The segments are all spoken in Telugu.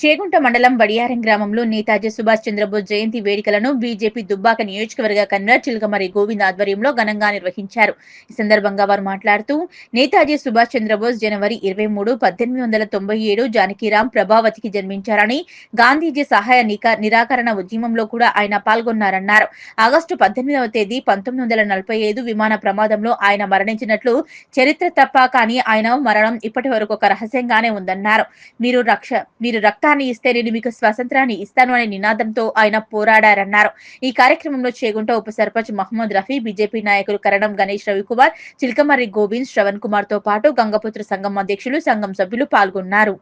చేగుంట మండలం బడియారం గ్రామంలో నేతాజీ సుభాష్ చంద్రబోస్ జయంతి వేడుకలను బీజేపీ దుబ్బాక నియోజకవర్గ కన్వీనర్ చిలకమరి గోవింద్ ఆధ్వర్యంలో ఘనంగా నిర్వహించారు. ఈ సందర్భంగా వారు మాట్లాడుతూ నేతాజీ సుభాష్ చంద్రబోస్ జనవరి ఇరవై మూడు పద్దెనిమిది వందల తొంభై ఏడు జానకీరాం ప్రభావతికి జన్మించారని గాంధీజీ సహాయ నిక- నిరాకరణ ఉద్యమంలో కూడా ఆయన పాల్గొన్నారన్నారు. ఆగస్టు పద్దెనిమిదవ తేదీ పంతొమ్మిది వందల నలభై ఐదు విమాన ప్రమాదంలో ఆయన మరణించినట్లు చరిత్ర తప్ప కానీ ఆయన మరణం ఇప్పటి వరకు ఒక రహస్యంగానే ఉందన్నారు. మీరు రక్ష మీరు రక్తాన్ని ఇస్తే నేను మీకు స్వాతంత్రాన్ని ఇస్తాను అనే నినాదంతో ఆయన పోరాడారన్నారు. ఈ కార్యక్రమంలో చేగుంట ఉప సర్పంచ్ మహమ్మద్ రఫీ బీజేపీ నాయకులు కరణం గణేష్ రవికుమార్ చిలకమర్రి గోవింద్ శ్రవణ్ కుమార్తో పాటు గంగపుత్ర సంఘం అధ్యక్షులు సంఘం సభ్యులు పాల్గొన్నారు.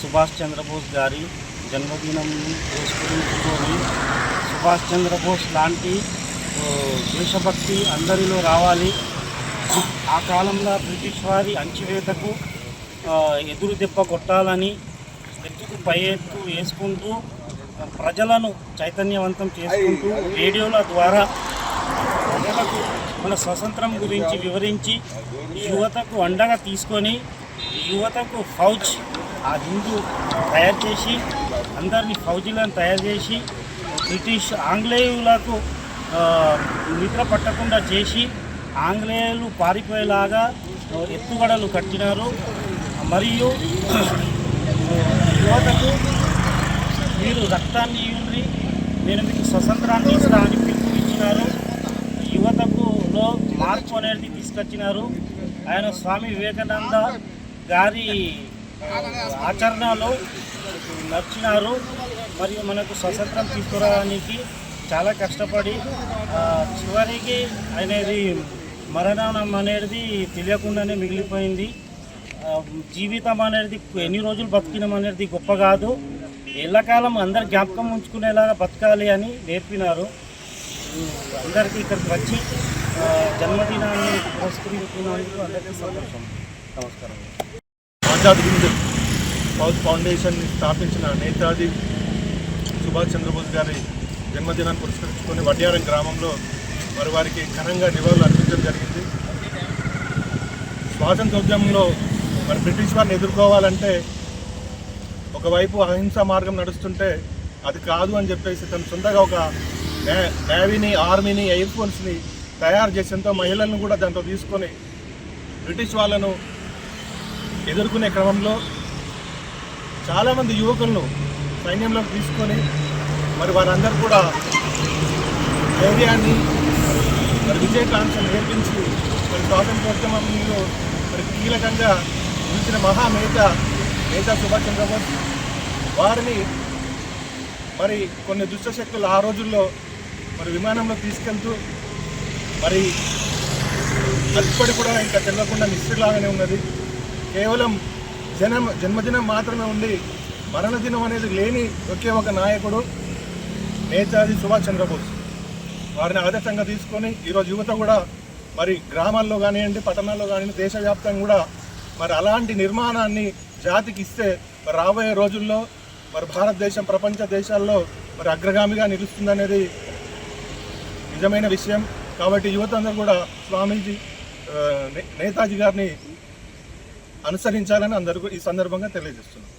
సుభాష్ చంద్రబోస్ గారి జన్మదినం పురస్కరించుకొని సుభాష్ చంద్రబోస్ లాంటి దేశభక్తి అందరిలో రావాలి. ఆ కాలంలో బ్రిటిష్ వారి అంచివేతకు ఎదురు దెబ్బ కొట్టాలని ఎత్తుకు పై ఎత్తు వేసుకుంటూ ప్రజలను చైతన్యవంతం చేసుకుంటూ రేడియోల ద్వారా ప్రజలకు మన స్వతంత్రం గురించి వివరించి యువతకు అండగా తీసుకొని యువతకు ఫౌజ్ ఆ హిందూ తయారు చేసి అందరినీ ఫౌజీలను తయారు చేసి బ్రిటిష్ ఆంగ్లేయులకు నిద్ర పట్టకుండా చేసి ఆంగ్లేయులు పారిపోయేలాగా ఎత్తుగడలు కట్టినారు. మరియు యువతకు మీరు రక్తాన్ని ఇవ్వండి. నేను మీకు స్వతంత్రాన్ని ఇస్తా అని పిలుపునిచ్చినారు యువతకులో మార్పు అనేది తీసుకొచ్చినారు. ఆయన స్వామి వివేకానంద గారి ఆచరణలో నచ్చినారు మరియు మనకు స్వతంత్రం తీసుకురావడానికి చాలా కష్టపడి చివరికి అనేది మరణం అనేది తెలియకుండానే మిగిలిపోయింది. జీవితం అనేది ఎన్ని రోజులు బతికినాం అనేది గొప్ప కాదు. ఎల్లకాలం అందరు జ్ఞాపకం ఉంచుకునేలాగా బతకాలి అని నేర్పినారు. అందరికీ ఇక్కడికి వచ్చి జన్మదినాన్ని పురస్కరించుకున్నందుకు అందరికీ సంతోషం. నమస్కారం. ఆజాద్ హింద్ ఫౌజ్ ఫౌండేషన్ స్థాపించిన నేతాజీ సుభాష్ చంద్రబోస్ గారి జన్మదినాన్ని పురస్కరించుకొని వడ్యారం గ్రామంలో మరి వారికి ఘనంగా నివాళులు అర్పించడం జరిగింది. స్వాతంత్రోద్యమంలో మరి బ్రిటిష్ వారిని ఎదుర్కోవాలంటే ఒకవైపు అహింస మార్గం నడుస్తుంటే అది కాదు అని చెప్పేసి తను సొంతగా ఒక నే- నేవీని ఆర్మీని ఎయిర్ ఫోర్స్ని తయారు చేసేంతో మహిళలను కూడా దాంట్లో తీసుకొని బ్రిటిష్ వాళ్ళను ఎదుర్కొనే క్రమంలో చాలామంది యువకులను సైన్యంలోకి తీసుకొని మరి వారందరూ కూడా ధైర్యాన్ని మరి విజయకాంక్షను నేర్పించి మరి స్వాతంత్రోద్యమంలో మరి కీలకంగా నిలిచిన మహానేత నేత సుభాష్ చంద్రబోస్ వారిని మరి కొన్ని దుష్టశక్తులు ఆ రోజుల్లో మరి విమానంలో తీసుకెళ్తూ మరి అప్పటి కూడా ఇంకా తెలియకుండా లాగానే ఉన్నది. కేవలం జనం జన్మదినం మాత్రమే ఉంది. మరణదినం అనేది లేని ఒకే ఒక నాయకుడు నేతాజీ సుభాష్ చంద్రబోస్. వారిని ఆదర్శంగా తీసుకొని ఈరోజు యువత కూడా మరి గ్రామాల్లో కానివ్వండి పట్టణాల్లో కానివ్వండి దేశవ్యాప్తంగా కూడా మరి అలాంటి నిర్మాణాన్ని జాతికి ఇస్తే మరి రాబోయే రోజుల్లో మరి భారతదేశం ప్రపంచ దేశాల్లో మరి అగ్రగామిగా నిలుస్తుందనేది నిజమైన విషయం. కాబట్టి యువత అందరూ కూడా స్వామీజీ నే- నేతాజీ గారిని అనుసరించాలని అందరూ ఈ సందర్భంగా తెలియజేస్తున్నాం.